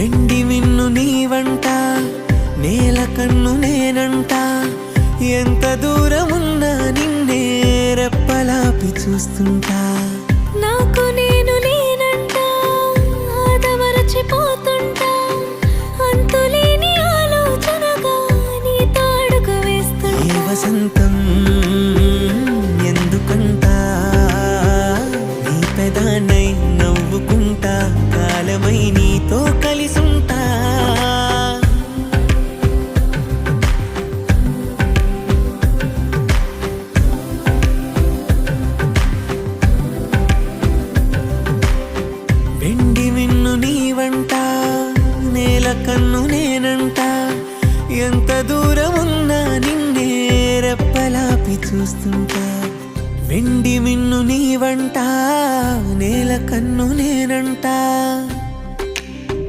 వెండి మిన్ను నీవంట నేల కన్ను నేనంట. ఎంత దూరమున్నా నిన్నే రెప్పలాపి చూస్తుంటా. నాకు నేను నేనంట ఆదమరచిపోతుంటా అంతులేని ఆలోచనగా వసంతం ఎందుకంట? నీ పెదానై నవ్వుకుంటా. కన్ను నేనంట. ఎంత దూరం ఉన్నా నిన్నే రెప్పలాపి చూస్తుంటా. వెండి మిన్ను నీవంట నేల కన్ను నేనంటా.